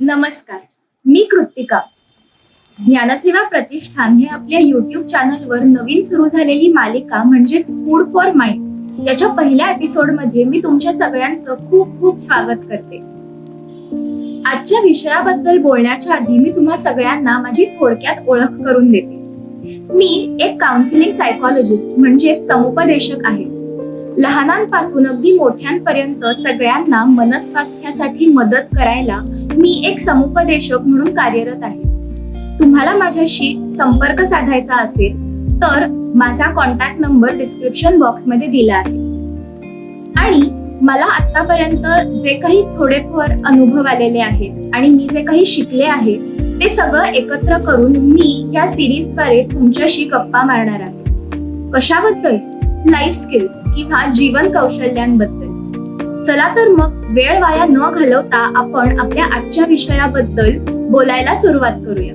नमस्कार मी कृतिका. ज्ञानसेवा प्रतिष्ठान हे आपल्या युट्यूब चॅनलवर नवीन सुरू झालेली मालिका म्हणजेच फूड फॉर माइंड याच्या पहिल्या एपिसोडमध्ये मी तुमच्या सगळ्यांचं खूप खूप स्वागत करते. आजच्या विषयाबद्दल बोलण्याच्या आधी मी तुम्हा सगळ्यांना माझी थोडक्यात ओळख करून देते. मी एक काउन्सिलिंग सायकोलॉजिस्ट म्हणजे समुपदेशक आहे. लहानांपासून अगदी मोठ्यांपर्यंत सगळ्यांना मनस्वास्थ्यासाठी मदत करायला मी एक समुपदेशक म्हणून कार्यरत आहे. तुम्हाला माझ्याशी संपर्क साधायचा असेल तर माझा कॉन्टॅक्ट नंबर डिस्क्रिप्शन बॉक्समध्ये दिला आहे. आणि मला आतापर्यंत जे काही थोडेफार अनुभव आलेले आहेत आणि मी जे काही शिकले आहे ते सगळं एकत्र करून मी या सिरीजद्वारे तुमच्याशी गप्पा मारणार आहे. कशाबद्दल? लाईफ स्किल्स किंवा जीवन कौशल्यांबद्दल. चला तर मग वेळ वाया न घालवता आपण आपल्या आजच्या विषयाबद्दल बोलायला सुरुवात करूया.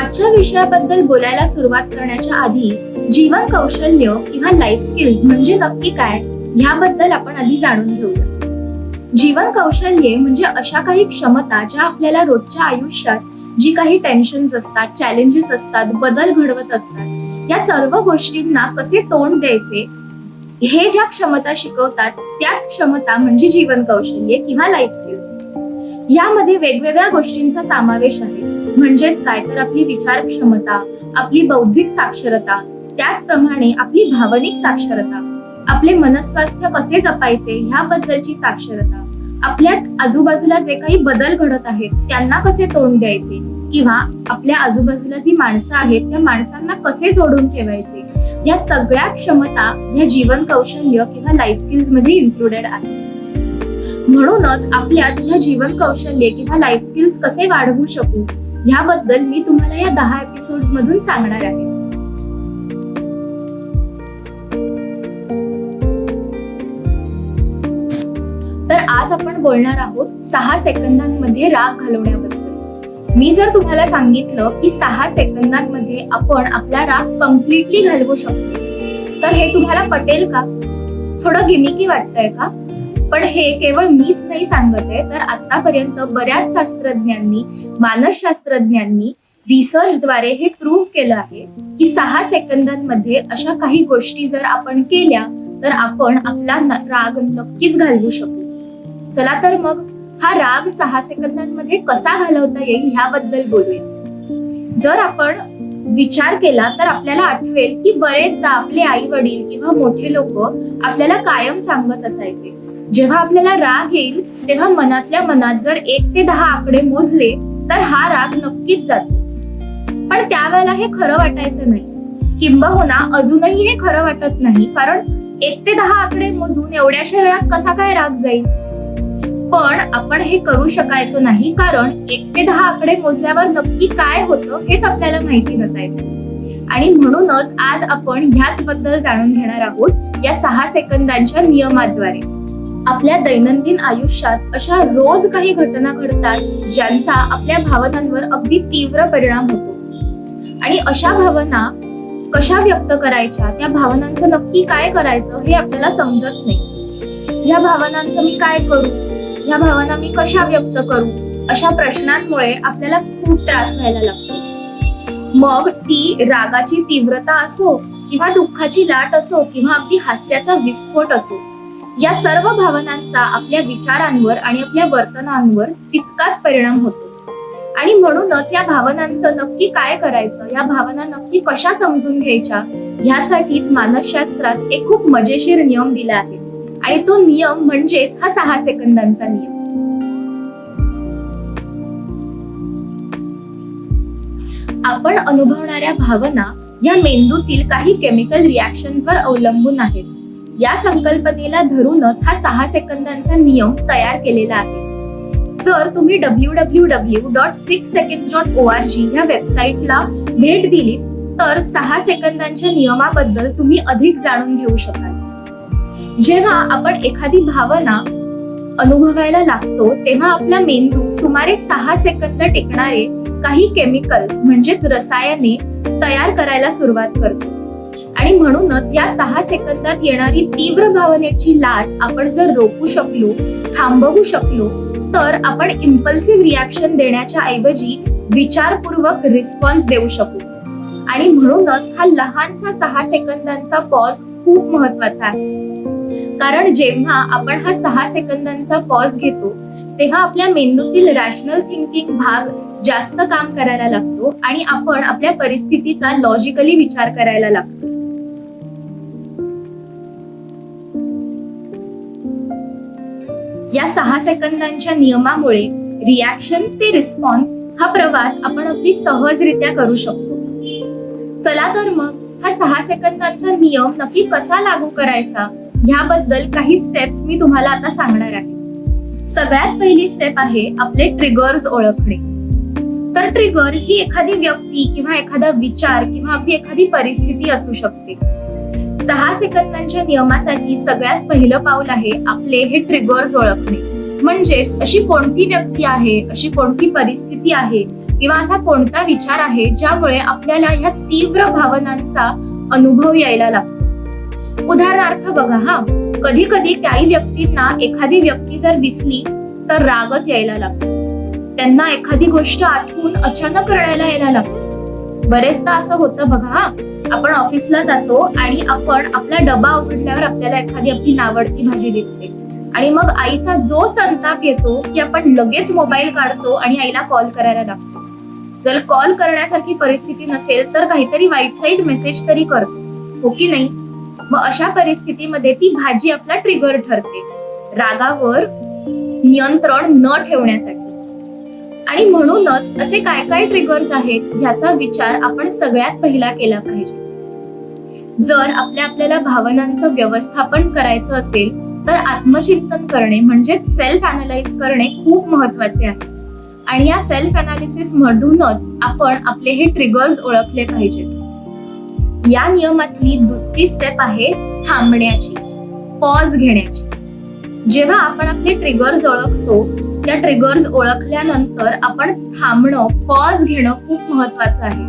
आजच्या विषयाबद्दल बोलायला सुरुवात करण्याच्या आधी जीवन कौशल्य किंवा लाईफ स्किल्स म्हणजे नक्की काय ह्याबद्दल आपण आधी जाणून घेऊया. जीवन कौशल्ये म्हणजे अशा काही क्षमता ज्या आपल्याला रोजच्या आयुष्यात जी काही टेन्शन असतात चॅलेंजेस असतात बदल घडवत असतात या सर्व गोष्टींना कसे तोंड द्यायचे? हे ज्या क्षमता शिकवतात त्याच क्षमता म्हणजे जीवन कौशल्य किंवा लाईफ स्किल्स यामध्ये वेगवेगळ्या गोष्टींचा समावेश आहे. म्हणजेच काय? तर आपली विचार क्षमता आपली बौद्धिक साक्षरता त्याचप्रमाणे आपली भावनिक साक्षरता आपले मनस्वास्थ्य कसे जपायचे ह्याबद्दलची साक्षरता आपल्या आजूबाजूला जे काही बदल घडत आहेत त्यांना कसे तोंड द्यायचे? किंवा आपल्या आजूबाजूला जी माणसं आहेत त्या माणसांना कसे जोडून ठेवायचे? या सगळ्या क्षमता या जीवन कौशल्य किंवा लाईफ स्किल्समध्ये इन्क्लुडेड आहेत. म्हणूनच आपल्यात ह्या जीवन कौशल्य किंवा लाईफ स्किल्स कसे वाढवू शकू? ह्याबद्दल मी तुम्हाला या दहा एपिसोड मधून सांगणार आहे. तर आज आपण बोलणार आहोत सहा सेकंदांमध्ये राग घालवण्याबद्दल. मी जर तुम्हाला सांगितलं की सहा सेकंदांमध्ये आपण आपला राग कम्प्लिटली घालवू शकतो तर हे तुम्हाला पटेल का? थोडं गिमिकी वाटतंय का? पण हे केवळ मीच नाही सांगत आहे तर आतापर्यंत बऱ्याच शास्त्रज्ञांनी मानसशास्त्रज्ञांनी रिसर्चद्वारे हे प्रूव्ह केलं आहे की सहा सेकंदांमध्ये अशा काही गोष्टी जर आपण केल्या तर आपण आपला राग नक्कीच घालवू शकू. चला तर मग हा राग सहा सेकंदांमध्ये कसा घालवता येईल ह्याबद्दल बोलूया. जर आपण विचार केला तर आपल्याला आठवेल की बरेचदा आपले आई वडील किंवा मोठे लोक आपल्याला कायम सांगत असायचे. जेव्हा आपल्याला राग येईल तेव्हा मनातल्या मनात जर एक ते दहा आकडे मोजले तर हा राग नक्कीच जातो. पण त्यावेळेला हे खरं वाटायचं नाही. किंबहुना अजूनही हे खरं वाटत नाही कारण एक ते दहा आकडे मोजून एवढ्याशा वेळात कसा काय राग जाईल? पण आपण हे करू शकायचं नाही कारण एक ते दहा आकडे मोजल्यावर नक्की काय होतं हेच आपल्याला माहिती नसायचं. आणि म्हणूनच आज आपण ह्याच बद्दल जाणून घेणार आहोत या सहा सेकंदांच्या नियमाद्वारे. आपल्या दैनंदिन आयुष्यात अशा रोज काही घटना घडतात ज्यांचा आपल्या भावनांवर अगदी तीव्र परिणाम होतो. आणि अशा भावना कशा व्यक्त करायच्या त्या भावनांचं नक्की काय करायचं हे आपल्याला समजत नाही. या भावनांचं मी काय करू? ह्या भावना मी कशा व्यक्त करू? अशा प्रश्नांमुळे आपल्याला खूप त्रास व्हायला लागतो. मग ती रागाची तीव्रता असो किंवा दुःखाची लाट असो किंवा अगदी हास्याचा विस्फोट असो या सर्व भावनांचा आपल्या विचारांवर आणि आपल्या वर्तनांवर तितकाच परिणाम होतो. आणि म्हणूनच या भावनांचं नक्की काय करायचं? या भावना नक्की कशा समजून घ्यायच्या? ह्यासाठीच मानसशास्त्रात एक खूप मजेशीर नियम दिला आहे. आणि तो नियम म्हणजेच हा सहा सेकंदांचा नियम. आपण अनुभवणाऱ्या भावना या मेंदूतील काही केमिकल रिॲक्शन्सवर अवलंबून आहेत. या संकल्पनेला धरूनच हा सहा सेकंदांचा नियम तयार केलेला आहे. जर तुम्ही W W W dot six second dot O R G ह्या वेबसाईटला भेट दिली तर सहा सेकंदांच्या नियमाबद्दल तुम्ही अधिक जाणून घेऊ शकाल. जेव्हा आपण एखादी भावना अनुभवायला लागतो तेव्हा आपला मेंदू सुमारे सहा सेकंद टिकणारे काही केमिकल्स म्हणजेच रसायने तयार करायला सुरुवात करतो. आणि म्हणूनच या सहा सेकंदात येणारी तीव्र भावनेची लाट आपण जर रोखू शकलो थांबवू शकलो तर आपण इम्पल्सिव्ह रिॲक्शन देण्याच्या ऐवजी विचारपूर्वक रिस्पॉन्स देऊ शकू. आणि म्हणूनच हा लहानसा सहा सेकंदांचा पॉज खूप महत्त्वाचा आहे. कारण जेव्हा आपण हा सहा सेकंदांचा पॉज घेतो तेव्हा आपल्या मेंदूतील रॅशनल थिंकिंग भाग जास्त काम करायला लागतो आणि आपण आपल्या परिस्थितीचा लॉजिकली विचार करायला लागतो. या सहा सेकंदांच्या नियमामुळे रिॲक्शन ते रिस्पॉन्स हा प्रवास आपण अगदी सहजरित्या करू शकतो. चला तर मग हा सहा सेकंदांचा नियम नक्की कसा लागू करायचा? ह्याबद्दल काही स्टेप्स मी तुम्हाला आता सांगणार आहे. सगळ्यात पहिली स्टेप आहे आपले ट्रिगर्स ओळखणे. तर ट्रिगर ही एखादी व्यक्ती किंवा एखादा विचार किंवा अगदी एखादी परिस्थिती असू शकते. सहा सेकंदांच्या नियमासाठी सगळ्यात पहिलं पाऊल आहे आपले हे ट्रिगर्स ओळखणे. म्हणजेच अशी कोणती व्यक्ती आहे अशी कोणती परिस्थिती आहे किंवा असा कोणता विचार आहे ज्यामुळे आपल्याला ह्या तीव्र भावनांचा अनुभव यायला लागतो. उदाहरणार्थ बघा हा. कधी कधी काही व्यक्तींना एखादी व्यक्ती जर दिसली तर रागच यायला लागतो. त्यांना एखादी गोष्ट आठवून अचानक रडायला यायला लागतो. बरेचदा असं होतं बघा हा. आपण ऑफिसला जातो आणि आपण आपला डबा उघडल्यावर आपल्याला एखादी आपली नावडती भाजी दिसते. आणि मग आईचा जो संताप येतो की आपण लगेच मोबाईल काढतो आणि आईला कॉल करायला लागतो. जर कॉल करण्यासारखी परिस्थिती नसेल तर काहीतरी वाईट साईड मेसेज तरी करतो. हो की नाही? मग अशा परिस्थितीमध्ये ती भाजी आपला ट्रिगर ठरते. रागावर नियंत्रण न ठेवण्यासाठी. आणि म्हणूनच असे काय काय ट्रिगर्स आहेत ह्याचा विचार आपण सगळ्यात पहिला केला पाहिजे. जर आपल्या आपल्याला भावनांचं व्यवस्थापन करायचं असेल तर आत्मचिंतन करणे म्हणजे सेल्फ अनालाइज करणे खूप महत्त्वाचे आहे. आणि या सेल्फ अनालिसिस मधूनच आपण आपले हे ट्रिगर्स ओळखले पाहिजेत. या नियमातली दुसरी स्टेप आहे थांबण्याची पॉज घेण्याची. जेव्हा आपण आपले ट्रिगर्स ओळखतो त्या ट्रिगर्स ओळखल्यानंतर आपण थांबणं पॉज घेणं खूप महत्वाचं आहे.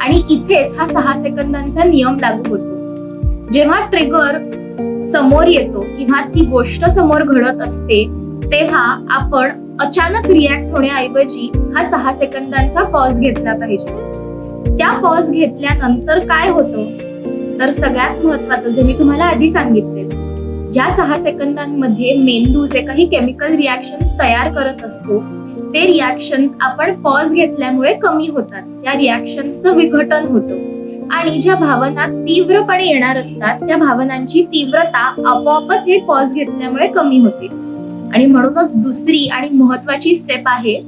आणि इथेच हा सहा सेकंदांचा नियम लागू होतो. जेव्हा ट्रिगर समोर येतो किंवा ती गोष्ट समोर घडत असते तेव्हा आपण अचानक रिॲक्ट होण्याऐवजी हा सहा सेकंदांचा पॉज घेतला पाहिजे. त्या पॉज घेतल्यानंतर काय होतं? तर सगळ्यात महत्वाचं जे मी तुम्हाला आधी सांगितलेलं ज्या सहा सेकंदांमध्ये मेंदू जे काही केमिकल रिॲक्शन्स तयार करत असतो ते रिॲक्शन्स आपण पॉज घेतल्यामुळे कमी होतात. त्या रिॲक्शन्सचं विघटन होतं. आणि ज्या भावना तीव्रपणे येणार असतात त्या भावनांची तीव्रता आपोआपच हे पॉज घेतल्यामुळे कमी होते. आणि म्हणूनच दुसरी आणि महत्वाची स्टेप आहे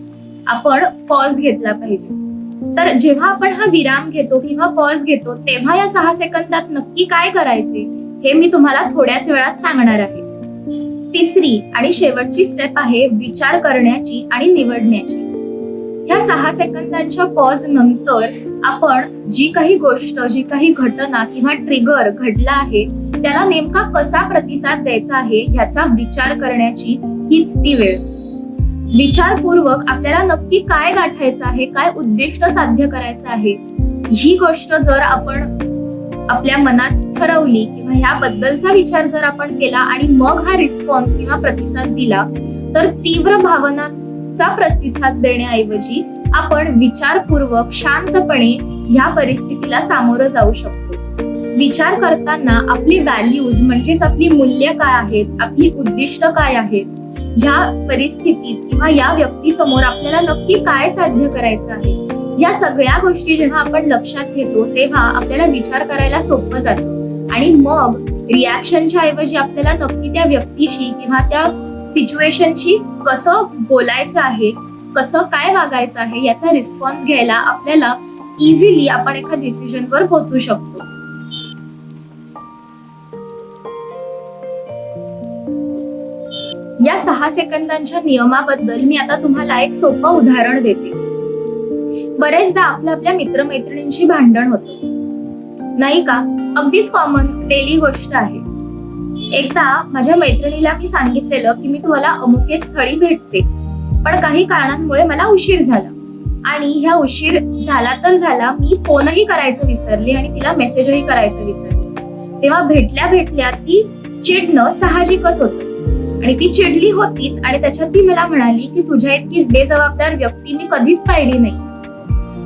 आपण पॉज घेतला पाहिजे. तर जेव्हा आपण हा विराम घेतो किंवा पॉज घेतो तेव्हा या सहा सेकंदात नक्की काय करायचे हे मी तुम्हाला थोड्याच वेळात सांगणार आहे. तिसरी आणि शेवटची स्टेप आहे विचार करण्याची आणि निवडण्याची. ह्या सहा सेकंदांच्या पॉज नंतर आपण जी काही गोष्ट जी काही घटना किंवा ट्रिगर घडला आहे त्याला नेमका कसा प्रतिसाद द्यायचा आहे ह्याचा विचार करण्याची हीच ती वेळ. विचारपूर्वक आपल्याला नक्की काय गाठायचं आहे काय उद्दिष्ट साध्य करायचं आहे ही गोष्ट जर आपण आपल्या मनात ठरवली किंवा ह्याबद्दलचा विचार जर आपण केला आणि मग हा रिस्पॉन्स किंवा प्रतिसाद दिला तर तीव्र भावनांचा प्रतिसाद देण्याऐवजी आपण विचारपूर्वक शांतपणे ह्या परिस्थितीला सामोरं जाऊ शकतो. विचार करताना आपली व्हॅल्यूज म्हणजेच आपली मूल्य काय आहेत आपली उद्दिष्ट काय आहेत ह्या परिस्थितीत किंवा या व्यक्तीसमोर आपल्याला नक्की काय साध्य करायचं आहे या सगळ्या गोष्टी जेव्हा आपण लक्षात घेतो तेव्हा आपल्याला विचार करायला सोपं जातं. आणि मग रिॲक्शनच्या ऐवजी आपल्याला नक्की त्या व्यक्तीशी किंवा त्या सिच्युएशनशी कसं बोलायचं आहे कसं काय वागायचं आहे याचा रिस्पॉन्स घ्यायला आपल्याला इझिली आपण एका डिसिजनवर पोहोचू शकतो. सहा सेकंदांच्या नियमाबद्दल मी आता तुम्हाला एक सोपं उदाहरण देते. बरेचदा आपल्या आपल्या मित्रमैत्रिणींशी भांडण होतं. नाही का? अगदीच कॉमन डेली गोष्ट आहे. एकदा माझ्या मैत्रिणीला मी सांगितलेलं की मी तुम्हाला अमुके स्थळी भेटते. पण काही कारणांमुळे मला उशीर झाला. आणि ह्या उशीर झाला तर झाला मी फोनही करायचं विसरले आणि तिला मेसेजही करायचं विसरले. तेव्हा भेटल्या भेटल्या ती चिडणं साहजिकच होतं. आणि ती चिडली होतीच आणि त्याच्यात ती मला म्हणाली की तुझ्या इतकी बेजबाबदार व्यक्ती मी कधीच पाहिली नाही.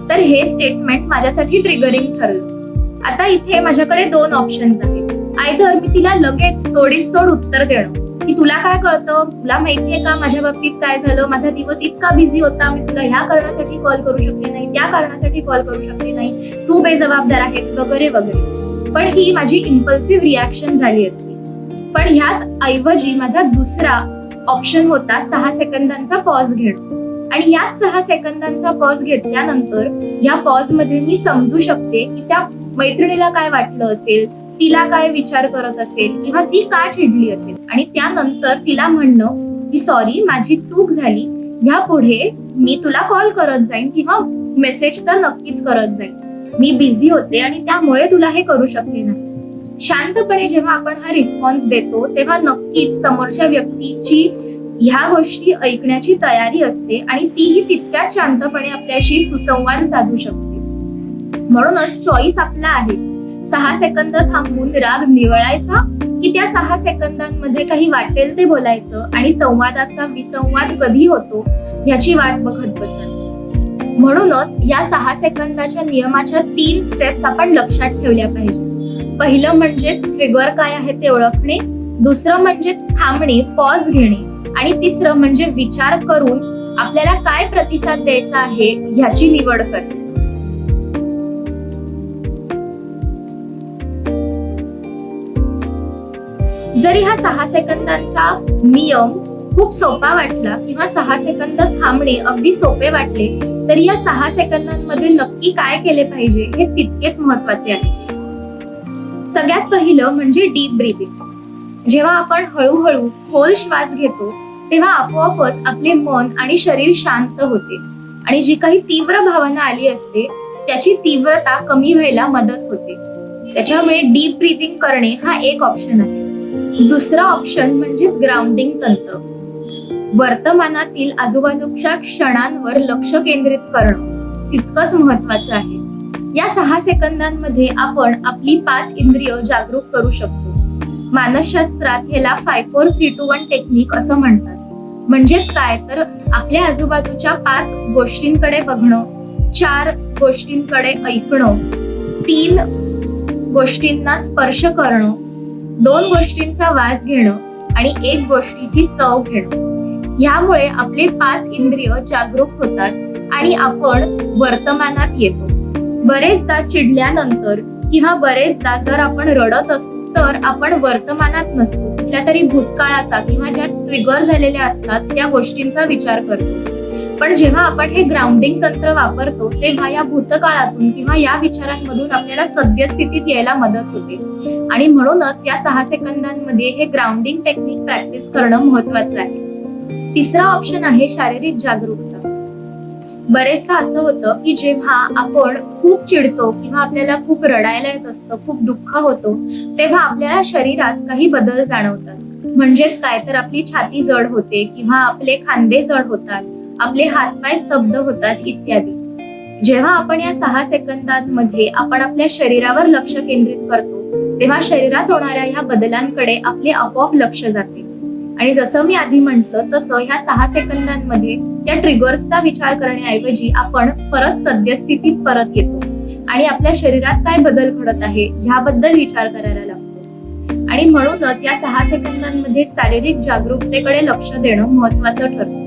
तर हे स्टेटमेंट माझ्यासाठी ट्रिगरिंग ठरलं. आता इथे माझ्याकडे दोन ऑप्शन्स आहेत. आयदर मी तिला लगेच तोडीस तोड उत्तर देणं की तुला काय कळतं? तुला माहितीये का माझ्या बाबतीत काय झालं? माझा दिवस इतका बिझी होता मी तुला ह्या कारणासाठी कॉल करू शकले नाही त्या कारणासाठी कॉल करू शकले नाही. तू बेजबाबदार आहेस वगैरे वगैरे. पण ही माझी इम्पल्सिव्ह रिॲक्शन झाली असते. पण ह्याच ऐवजी माझा दुसरा ऑप्शन होता सहा सेकंदांचा पॉज घेणं. आणि याच सहा सेकंदांचा पॉज घेतल्यानंतर या पॉजमध्ये मी समजू शकते की त्या मैत्रिणीला काय वाटलं असेल तिला काय विचार करत असेल किंवा ती का चिडली असेल. आणि त्यानंतर तिला म्हणणं की सॉरी माझी चूक झाली. ह्या पुढे मी तुला कॉल करत जाईन किंवा मेसेज तर नक्कीच करत जाईन. मी बिझी होते आणि त्यामुळे तुला हे करू शकले नाही. शांतपणे जेव्हा आपण हा रिस्पॉन्स देतो तेव्हा नक्कीच समोरच्या व्यक्तीची ह्या गोष्टी ऐकण्याची तयारी असते आणि तीही तितक्याच शांतपणे आपल्याशी सुसंवाद साधू शकते. म्हणूनच चॉईस आपला आहे. सहा सेकंद थांबून राग निवळायचा की त्या सहा सेकंदांमध्ये काही वाटेल ते बोलायचं आणि संवादाचा विसंवाद कधी होतो ह्याची वाट बघत बसणं म्हणूनच या सहा सेकंदाच्या नियमाच्या तीन स्टेप्स आपण लक्षात ठेवल्या पाहिजे पहिलं म्हणजेच ट्रिगर काय आहे ते ओळखणे दुसरं म्हणजेच थांबणे पॉज घेणे आणि तिसरं म्हणजे विचार करून आपल्याला काय प्रतिसाद द्यायचा आहे ह्याची निवड करणे. जरी हा सहा सेकंदांचा नियम खूप सोपा वाटला किंवा सहा सेकंद थांबणे अगदी सोपे वाटले तरी या सहा सेकंदांमध्ये नक्की काय केले पाहिजे हे तितकेच महत्त्वाचे आहे. सगळ्यात पहिलं म्हणजे डीप ब्रीदिंग जेव्हा आपण हळूहळू खोल श्वास घेतो तेव्हा आपोआपच आपले मन आणि शरीर शांत होते. आणि जी काही तीव्र भावना आली असते त्याची तीव्रता कमी व्हायला मदत होते. त्याच्यामुळे डीप ब्रीदिंग करणे हा एक ऑप्शन आहे. दुसरा ऑप्शन म्हणजेच ग्राउंडिंग तंत्र. वर्तमानातील आजूबाजूच्या क्षणांवर लक्ष केंद्रित करणं तितकंच महत्वाचं आहे. या सहा सेकंदांमध्ये आपण आपली पाच इंद्रिय जागरूक करू शकतो. मानसशास्त्रात ह्याला five four three two one technique असं म्हणतात. म्हणजेच काय? तर आपल्या आजूबाजूच्या पाच गोष्टींकडे बघणं चार गोष्टींकडे ऐकणं तीन गोष्टींना स्पर्श करणं दोन गोष्टींचा वास घेणं आणि एक गोष्टीची चव घेणं. ह्यामुळे आपले पाच इंद्रिय जागरूक होतात आणि आपण वर्तमानात येतो. बरेचदा चिडल्यानंतर किंवा बरेचदा जर आपण रडत असतो तर आपण वर्तमानात नसतो. कुठल्या तरी भूतकाळाचा किंवा ज्या ट्रिगर झालेल्या असतात त्या गोष्टींचा विचार करतो. पण जेव्हा आपण हे ग्राउंडिंग तंत्र वापरतो तेव्हा या भूतकाळातून किंवा या विचारांमधून आपल्याला सद्यस्थितीत यायला मदत होते. आणि म्हणूनच या सहा सेकंदांमध्ये हे ग्राउंडिंग टेक्निक प्रॅक्टिस करणं महत्वाचं आहे. तिसरा ऑप्शन आहे शारीरिक जागरूकता. बरेचदा असं होतं की जेव्हा आपण खूप चिडतो किंवा आपल्याला खूप रडायला येत असतं खूप दुःख होतो तेव्हा आपल्याला शरीरात काही बदल जाणवतात. म्हणजेच काय? तर आपली छाती जड होते किंवा आपले खांदे जड होतात आपले हातपाय स्तब्ध होतात इत्यादी. जेव्हा आपण या सहा सेकंदांमध्ये आपण आपल्या शरीरावर लक्ष केंद्रित करतो तेव्हा शरीरात होणाऱ्या ह्या बदलांकडे आपले आपोआप लक्ष जाते. आणि जसं मी आधी म्हटलं तसं ह्या सहा सेकंदांमध्ये त्या ट्रिगर्सचा विचार करण्याऐवजी आपण परत सद्यस्थितीत परत येतो. आणि आपल्या शरीरात काय बदल घडत आहे ह्याबद्दल विचार करायला लागतो. आणि म्हणूनच या सहा सेकंदांमध्ये शारीरिक जागरूकतेकडे लक्ष देणं महत्वाचं ठरतं.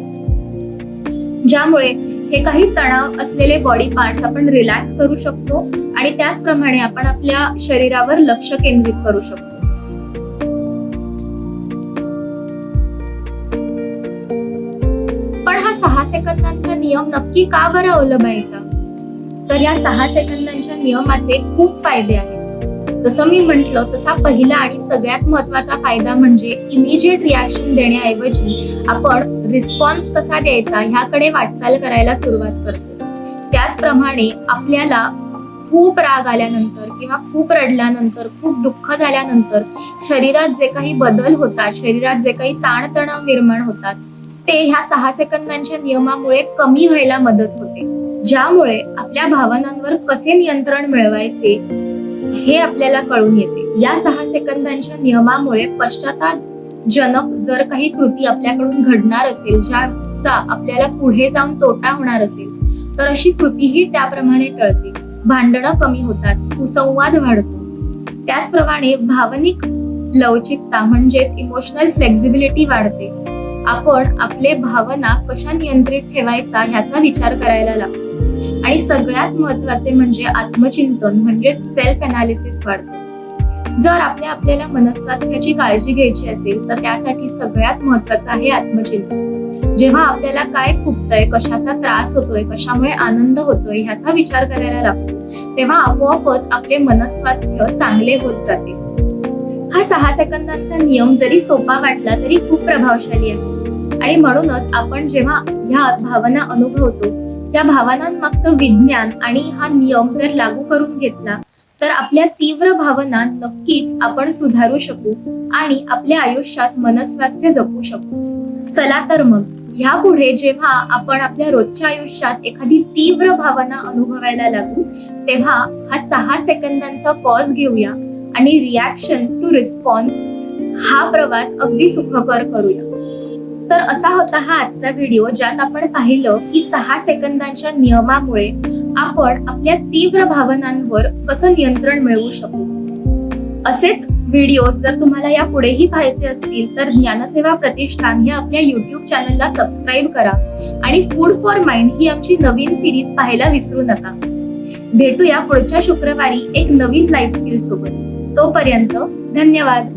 ज्यामुळे हे काही तणाव असलेले बॉडी पार्ट्स आपण रिलॅक्स करू शकतो आणि त्याचप्रमाणे आपण आपल्या शरीरावर लक्ष केंद्रित करू शकतो. नियम नक्की का बरं अवलंबायचा? तर या सहा सेकंदांच्या नियमाचे खूप फायदे आहेत. जसं मी म्हंटल तसा पहिला आणि सगळ्यात महत्त्वाचा फायदा म्हणजे इमिजिएट रिॲक्शन देण्याऐवजी आपण रिस्पॉन्स कसा द्यायचा ह्याकडे वाटचाल करायला सुरुवात करतो. त्याचप्रमाणे आपल्याला खूप राग आल्यानंतर किंवा खूप रडल्यानंतर खूप दुःख झाल्यानंतर शरीरात जे काही बदल होतात शरीरात जे काही ताणतणाव निर्माण होतात ते ह्या सहा सेकंदांच्या नियमामुळे कमी व्हायला मदत होते. ज्यामुळे आपल्या भावनांवर कसे नियंत्रण मिळवायचे हे आपल्याला कळून येते. या सहा सेकंदांच्या नियमामुळे पश्चाताप जनक जर काही कृती आपल्याकडून घडणार असेल ज्याचा आपल्याला पुढे जाऊन तोटा होणार असेल तर अशी कृतीही त्याप्रमाणे टळते. भांडणं कमी होतात सुसंवाद वाढतो. त्याचप्रमाणे भावनिक लवचिकता म्हणजेच इमोशनल फ्लेक्झिबिलिटी वाढते. आपण आपले भावना कशा नियंत्रित ठेवायचा ह्याचा विचार करायला लागतो. आणि सगळ्यात महत्त्वाचे म्हणजे आत्मचिंतन म्हणजे सेल्फ अनालिसिस वाढतो. जर आपल्या आपल्याला मनस्वास्थ्याची काळजी घ्यायची असेल तर त्यासाठी सगळ्यात महत्वाचं आहे आत्मचिंतन. जेव्हा आपल्याला काय खुपतंय कशाचा त्रास होतोय कशामुळे आनंद होतोय ह्याचा विचार करायला लागतो. तेव्हा आपोआपच आपले मनस्वास्थ्य चांगले होत जाते. हा सहा सेकंदांचा नियम जरी सोपा वाटला तरी खूप प्रभावशाली आहे. आणि म्हणूनच आपण जेव्हा ह्या भावना अनुभवतो त्या भावनांमागचं विज्ञान आणि हा नियम जर लागू करून घेतला तर आपल्या तीव्र भावना नक्कीच आपण सुधारू शकू आणि आपल्या आयुष्यात मनस्वास्थ्य जपू शकू. चला तर मग ह्यापुढे जेव्हा आपण आपल्या रोजच्या आयुष्यात एखादी तीव्र भावना अनुभवायला लागू तेव्हा हा सहा सेकंदांचा पॉज घेऊया आणि रिॲक्शन टू रिस्पॉन्स हा प्रवास अगदी सुखकर करूया. तर असा होता हा आजचा व्हिडिओ ज्यात आपण पाहिलं की सहा सेकंदांच्या नियमामुळे आपण आपल्या तीव्र भावनांवर कसं नियंत्रण मिळवू शकू. असेच व्हिडिओ जर तुम्हाला या पुढेही पाहायचे असतील तर ज्ञानसेवा प्रतिष्ठान हे आपल्या युट्यूब चॅनलला सबस्क्राईब करा आणि फूड फॉर माइंड ही आमची नवीन सिरीज पाहायला विसरू नका. भेटूया पुढच्या शुक्रवारी एक नवीन लाईफ स्किल सोबत. तोपर्यंत धन्यवाद.